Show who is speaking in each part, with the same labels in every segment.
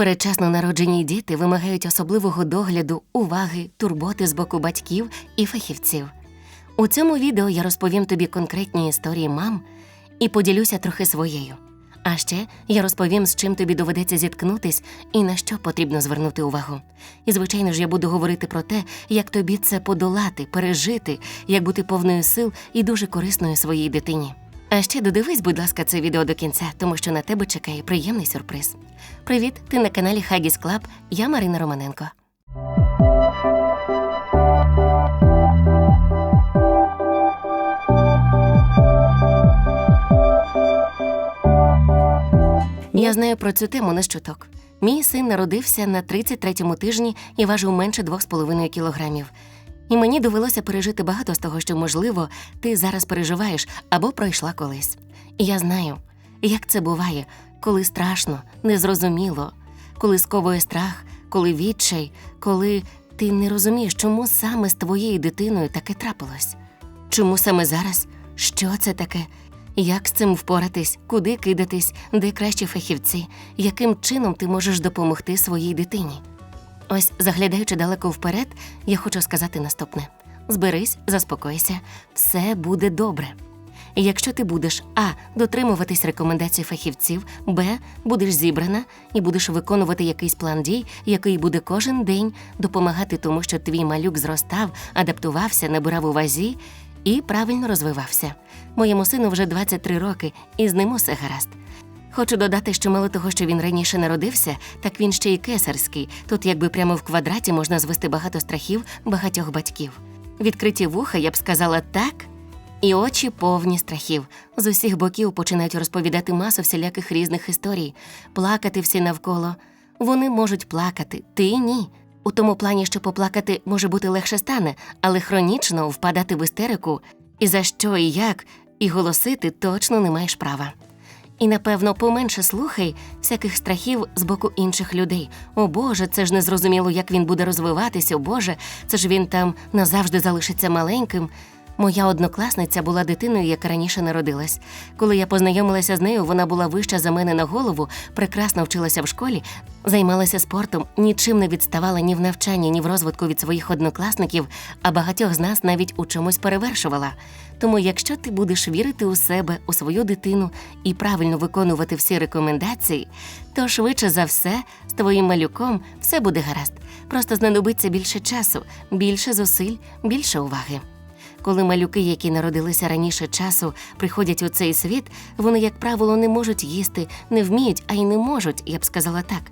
Speaker 1: Передчасно народжені діти вимагають особливого догляду, уваги, турботи з боку батьків і фахівців. У цьому відео я розповім тобі конкретні історії мам і поділюся трохи своєю. А ще я розповім, з чим тобі доведеться зіткнутись і на що потрібно звернути увагу. І, звичайно ж, я буду говорити про те, як тобі це подолати, пережити, як бути повною сил і дуже корисною своїй дитині. А ще додивись, будь ласка, це відео до кінця, тому що на тебе чекає приємний сюрприз. Привіт, ти на каналі Хагіс Клаб. Я Марина Романенко. Я знаю про цю тему не з чуток. Мій син народився на 33-му тижні і важив менше 2,5 кілограмів. І мені довелося пережити багато з того, що, можливо, ти зараз переживаєш або пройшла колись. І я знаю, як це буває, коли страшно, незрозуміло, коли сковує страх, коли відчай, коли ти не розумієш, чому саме з твоєю дитиною таке трапилось. Чому саме зараз? Що це таке? Як з цим впоратись, куди кидатись, де кращі фахівці, яким чином ти можеш допомогти своїй дитині? Ось, заглядаючи далеко вперед, я хочу сказати наступне: зберись, заспокойся, все буде добре. Якщо ти будеш а. дотримуватись рекомендацій фахівців, б. будеш зібрана і будеш виконувати якийсь план дій, який буде кожен день допомагати тому, що твій малюк зростав, адаптувався, набирав у вазі і правильно розвивався. Моєму сину вже 23 роки, і з ним усе гаразд. Хочу додати, що мало того, що він раніше народився, так він ще й кесарський. Тут, якби прямо в квадраті можна звести багато страхів багатьох батьків. Відкриті вуха, я б сказала так, і очі повні страхів. З усіх боків починають розповідати масу всіляких різних історій, плакати всі навколо. Вони можуть плакати, ти ні. У тому плані, що поплакати може бути легше стане, але хронічно впадати в істерику і за що і як, і голосити точно не маєш права. І, напевно, поменше слухай всяких страхів з боку інших людей. О Боже, це ж незрозуміло, як він буде розвиватися. О Боже, це ж він там назавжди залишиться маленьким. Моя однокласниця була дитиною, яка раніше народилась. Коли я познайомилася з нею, вона була вища за мене на голову, прекрасно вчилася в школі, займалася спортом, нічим не відставала ні в навчанні, ні в розвитку від своїх однокласників, а багатьох з нас навіть у чомусь перевершувала. Тому, якщо ти будеш вірити у себе, у свою дитину і правильно виконувати всі рекомендації, то швидше за все з твоїм малюком все буде гаразд. Просто знадобиться більше часу, більше зусиль, більше уваги. Коли малюки, які народилися раніше часу, приходять у цей світ, вони, як правило, не можуть їсти, не вміють, а й не можуть, я б сказала так.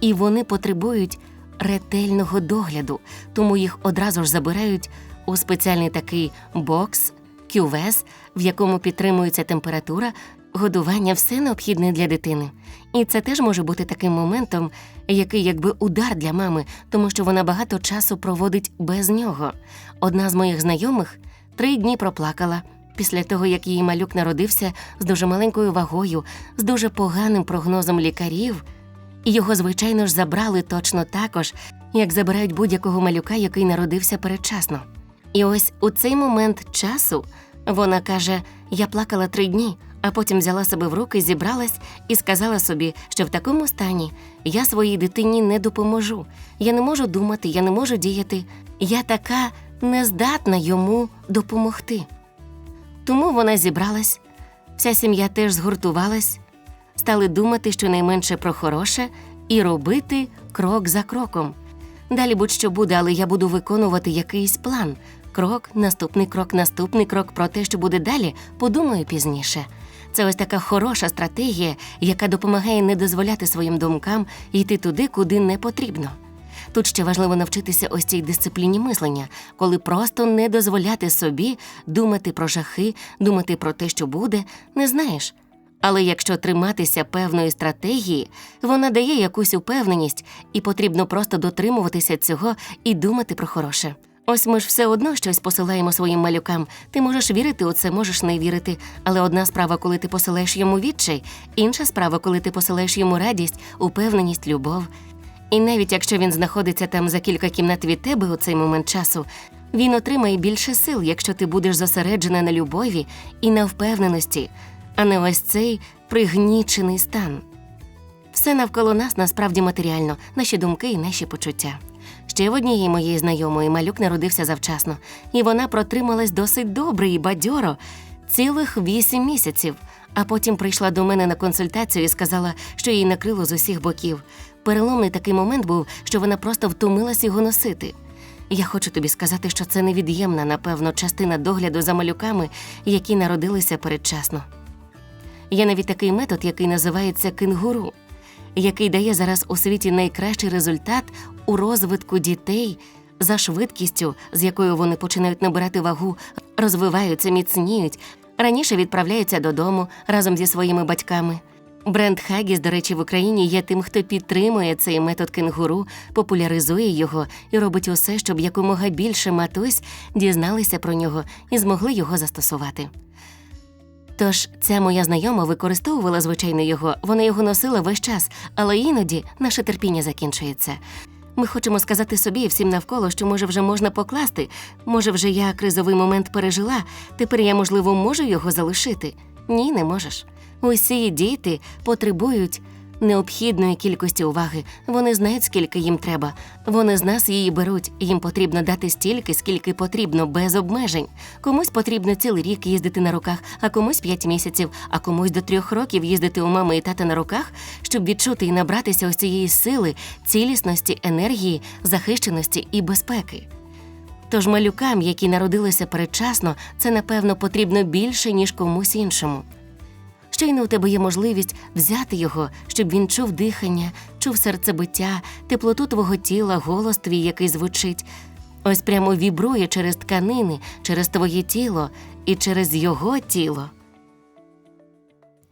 Speaker 1: І вони потребують ретельного догляду, тому їх одразу ж забирають у спеціальний такий бокс, кювес, в якому підтримується температура, годування, все необхідне для дитини. І це теж може бути таким моментом, який якби удар для мами, тому що вона багато часу проводить без нього. Одна з моїх знайомих три дні проплакала після того, як її малюк народився з дуже маленькою вагою, з дуже поганим прогнозом лікарів. І його, звичайно ж, забрали точно також, як забирають будь-якого малюка, який народився передчасно. І ось у цей момент часу вона каже: Я плакала три дні, а потім взяла себе в руки, зібралась і сказала собі, що в такому стані я своїй дитині не допоможу. Я не можу думати, я не можу діяти. Я така нездатна йому допомогти. Тому вона зібралась, вся сім'я теж згуртувалась, стали думати щонайменше про хороше і робити крок за кроком. Далі будь-що буде, але я буду виконувати якийсь план. Крок, наступний крок, наступний крок про те, що буде далі, подумаю пізніше. Це ось така хороша стратегія, яка допомагає не дозволяти своїм думкам йти туди, куди не потрібно. Тут ще важливо навчитися ось цій дисципліні мислення, коли просто не дозволяти собі думати про жахи, думати про те, що буде, не знаєш. Але якщо триматися певної стратегії, вона дає якусь упевненість, і потрібно просто дотримуватися цього і думати про хороше. Ось ми ж все одно щось посилаємо своїм малюкам. Ти можеш вірити у це, можеш не вірити. Але одна справа, коли ти посилаєш йому відчай, інша справа, коли ти посилаєш йому радість, упевненість, любов. І навіть якщо він знаходиться там за кілька кімнат від тебе у цей момент часу, він отримає більше сил, якщо ти будеш зосереджена на любові і на впевненості, а не ось цей пригнічений стан. Все навколо нас насправді матеріально, наші думки і наші почуття. Ще в однієї моєї знайомої малюк народився завчасно, і вона протрималась досить добре і бадьоро цілих вісім місяців. А потім прийшла до мене на консультацію і сказала, що її накрило з усіх боків. Переломний такий момент був, що вона просто втомилась його носити. Я хочу тобі сказати, що це невід'ємна, напевно, частина догляду за малюками, які народилися передчасно. Є навіть такий метод, який називається кенгуру, який дає зараз у світі найкращий результат у розвитку дітей за швидкістю, з якою вони починають набирати вагу, розвиваються, міцніють, раніше відправляються додому разом зі своїми батьками. Бренд Хагіс, до речі, в Україні є тим, хто підтримує цей метод кенгуру, популяризує його і робить усе, щоб якомога більше матусь дізналися про нього і змогли його застосувати. Тож ця моя знайома використовувала звичайно його, вона його носила весь час, але іноді наше терпіння закінчується. Ми хочемо сказати собі і всім навколо, що може вже можна покласти, може вже я кризовий момент пережила, тепер я, можливо, можу його залишити. Ні, не можеш. Усі діти потребують необхідної кількості уваги. Вони знають, скільки їм треба. Вони з нас її беруть. Їм потрібно дати стільки, скільки потрібно, без обмежень. Комусь потрібно цілий рік їздити на руках, а комусь п'ять місяців, а комусь до трьох років їздити у мами і тата на руках, щоб відчути і набратися ось цієї сили, цілісності, енергії, захищеності і безпеки. Тож малюкам, які народилися передчасно, це напевно потрібно більше, ніж комусь іншому. Щойно у тебе є можливість взяти його, щоб він чув дихання, чув серцебиття, теплоту твого тіла, голос твій, який звучить. Ось прямо вібрує через тканини, через твоє тіло і через його тіло.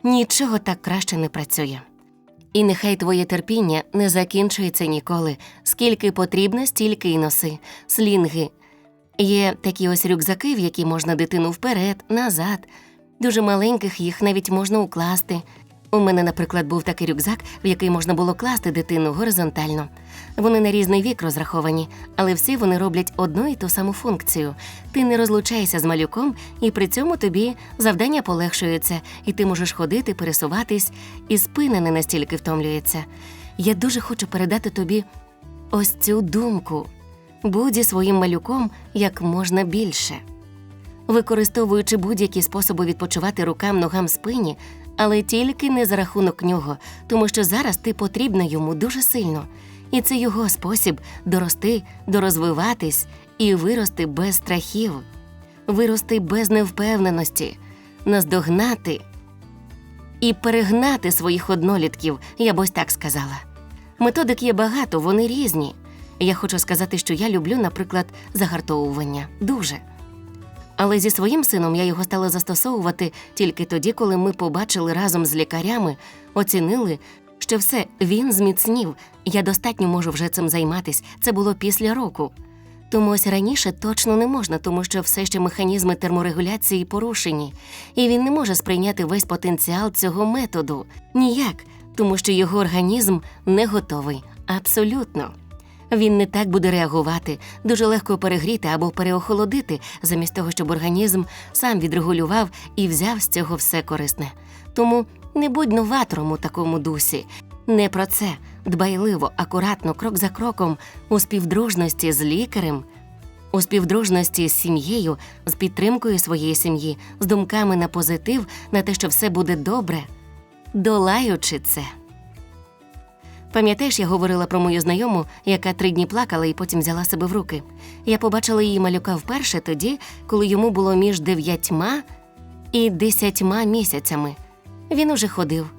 Speaker 1: Нічого так краще не працює. І нехай твоє терпіння не закінчується ніколи. Скільки потрібно, стільки й носи, слінги. Є такі ось рюкзаки, в які можна дитину вперед, назад. Дуже маленьких їх навіть можна укласти. У мене, наприклад, був такий рюкзак, в який можна було класти дитину горизонтально. Вони на різний вік розраховані, але всі вони роблять одну і ту саму функцію. Ти не розлучаєшся з малюком, і при цьому тобі завдання полегшується, і ти можеш ходити, пересуватись, і спина не настільки втомлюється. Я дуже хочу передати тобі ось цю думку. Будь зі своїм малюком як можна більше використовуючи будь-які способи відпочивати рукам, ногам, спині, але тільки не за рахунок нього, тому що зараз ти потрібна йому дуже сильно, і це його спосіб дорости, дорозвиватись і вирости без страхів, вирости без невпевненості, наздогнати і перегнати своїх однолітків, я б ось так сказала. Методик є багато, вони різні. Я хочу сказати, що я люблю, наприклад, загартовування дуже. Але зі своїм сином я його стала застосовувати тільки тоді, коли ми побачили разом з лікарями, оцінили, що все він зміцнів. Я достатньо можу вже цим займатись. Це було після року. Тому ось раніше точно не можна, тому що все ще механізми терморегуляції порушені, і він не може сприйняти весь потенціал цього методу ніяк, тому що його організм не готовий. Абсолютно. Він не так буде реагувати, дуже легко перегріти або переохолодити, замість того, щоб організм сам відрегулював і взяв з цього все корисне. Тому не будь новатором у такому дусі. Не про це дбайливо, акуратно, крок за кроком, у співдружності з лікарем, у співдружності з сім'єю, з підтримкою своєї сім'ї, з думками на позитив, на те, що все буде добре, долаючи це. Пам'ятаєш, я говорила про мою знайому, яка три дні плакала і потім взяла себе в руки. Я побачила її малюка вперше тоді, коли йому було між дев'ятьма і десятьма місяцями. Він уже ходив.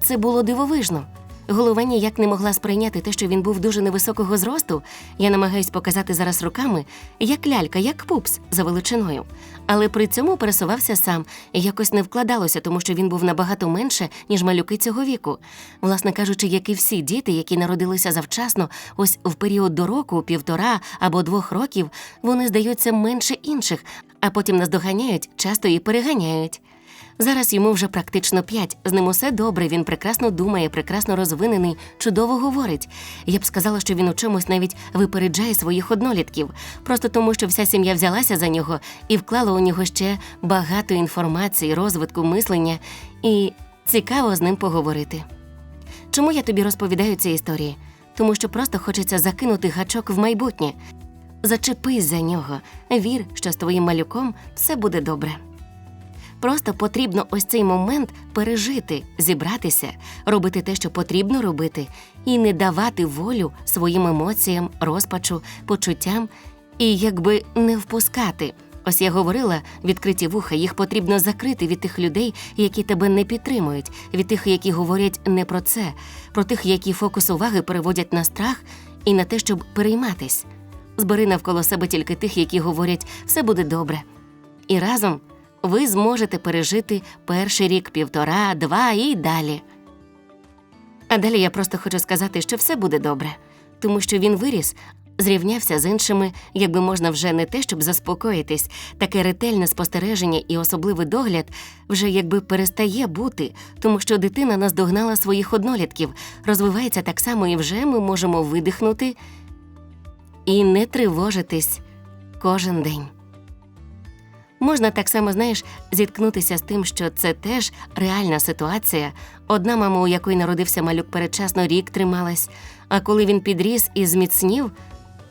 Speaker 1: Це було дивовижно. Голова ніяк не могла сприйняти те, що він був дуже невисокого зросту. Я намагаюсь показати зараз руками, як лялька, як пупс за величиною. Але при цьому пересувався сам і якось не вкладалося, тому що він був набагато менше, ніж малюки цього віку. Власне кажучи, як і всі діти, які народилися завчасно, ось в період до року, півтора або двох років, вони здаються менше інших, а потім наздоганяють, часто і переганяють. Зараз йому вже практично п'ять. З ним усе добре. Він прекрасно думає, прекрасно розвинений, чудово говорить. Я б сказала, що він у чомусь навіть випереджає своїх однолітків, просто тому, що вся сім'я взялася за нього і вклала у нього ще багато інформації, розвитку, мислення, і цікаво з ним поговорити. Чому я тобі розповідаю ці історії? Тому що просто хочеться закинути гачок в майбутнє. Зачепись за нього, вір, що з твоїм малюком все буде добре. Просто потрібно ось цей момент пережити, зібратися, робити те, що потрібно робити, і не давати волю своїм емоціям, розпачу, почуттям, і якби не впускати. Ось я говорила, відкриті вуха, їх потрібно закрити від тих людей, які тебе не підтримують, від тих, які говорять не про це, про тих, які фокус уваги переводять на страх і на те, щоб перейматись. Збери навколо себе тільки тих, які говорять все буде добре. І разом ви зможете пережити перший рік, півтора, два і далі. А далі я просто хочу сказати, що все буде добре, тому що він виріс, зрівнявся з іншими, якби можна вже не те, щоб заспокоїтись, таке ретельне спостереження і особливий догляд вже якби перестає бути, тому що дитина наздогнала своїх однолітків, розвивається так само, і вже ми можемо видихнути і не тривожитись кожен день. Можна так само, знаєш, зіткнутися з тим, що це теж реальна ситуація. Одна мама, у якої народився малюк передчасно рік трималась, а коли він підріс і зміцнів,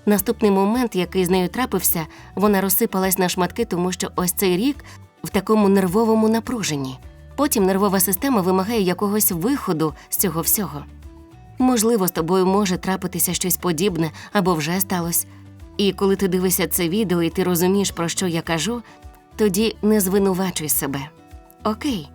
Speaker 1: наступний момент, який з нею трапився, вона розсипалась на шматки, тому що ось цей рік в такому нервовому напруженні. Потім нервова система вимагає якогось виходу з цього всього. Можливо, з тобою може трапитися щось подібне або вже сталося. І коли ти дивишся це відео і ти розумієш, про що я кажу, тоді не звинувачуй себе. Окей.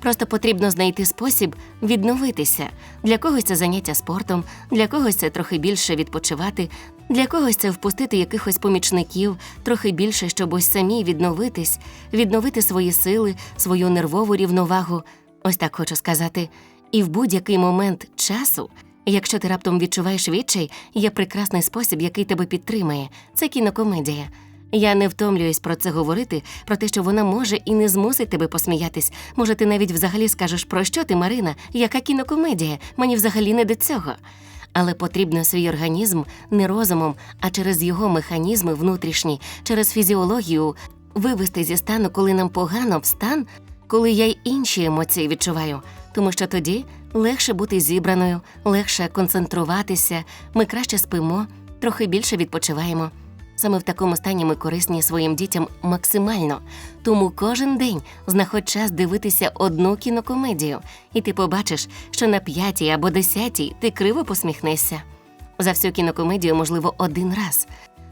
Speaker 1: Просто потрібно знайти спосіб відновитися. Для когось це заняття спортом, для когось це трохи більше відпочивати, для когось це впустити якихось помічників, трохи більше, щоб ось самі відновитись, відновити свої сили, свою нервову рівновагу. Ось так хочу сказати. І в будь-який момент часу, якщо ти раптом відчуваєш відчай, є прекрасний спосіб, який тебе підтримає. Це кінокомедія. Я не втомлююсь про це говорити, про те, що вона може і не змусить тебе посміятись. Може, ти навіть взагалі скажеш, про що ти, Марина, яка кінокомедія? Мені взагалі не до цього. Але потрібно свій організм не розумом, а через його механізми внутрішні, через фізіологію вивести зі стану, коли нам погано, в стан, коли я й інші емоції відчуваю. Тому що тоді легше бути зібраною, легше концентруватися, ми краще спимо, трохи більше відпочиваємо. Саме в такому стані ми корисні своїм дітям максимально. Тому кожен день знаходь час дивитися одну кінокомедію, і ти побачиш, що на п'ятій або десятій ти криво посміхнешся. За всю кінокомедію, можливо, один раз.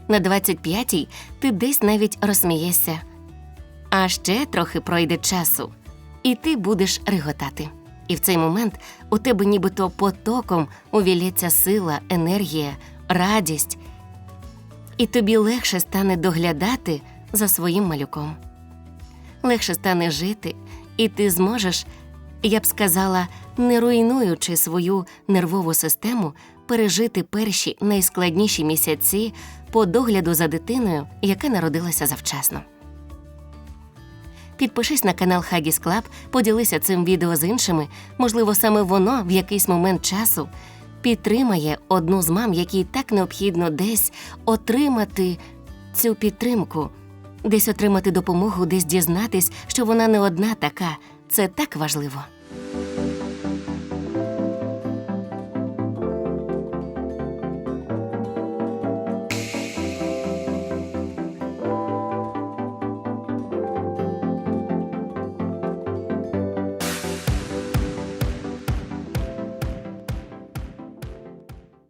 Speaker 1: На 25-й ти десь навіть розсмієшся. А ще трохи пройде часу, і ти будеш реготати. І в цей момент у тебе нібито потоком увілється сила, енергія, радість і тобі легше стане доглядати за своїм малюком. Легше стане жити, і ти зможеш, я б сказала, не руйнуючи свою нервову систему, пережити перші найскладніші місяці по догляду за дитиною, яка народилася завчасно. Підпишись на канал Хагіс Клаб, поділися цим відео з іншими. Можливо, саме воно в якийсь момент часу підтримає одну з мам, якій так необхідно десь отримати цю підтримку, десь отримати допомогу, десь дізнатись, що вона не одна така. Це так важливо.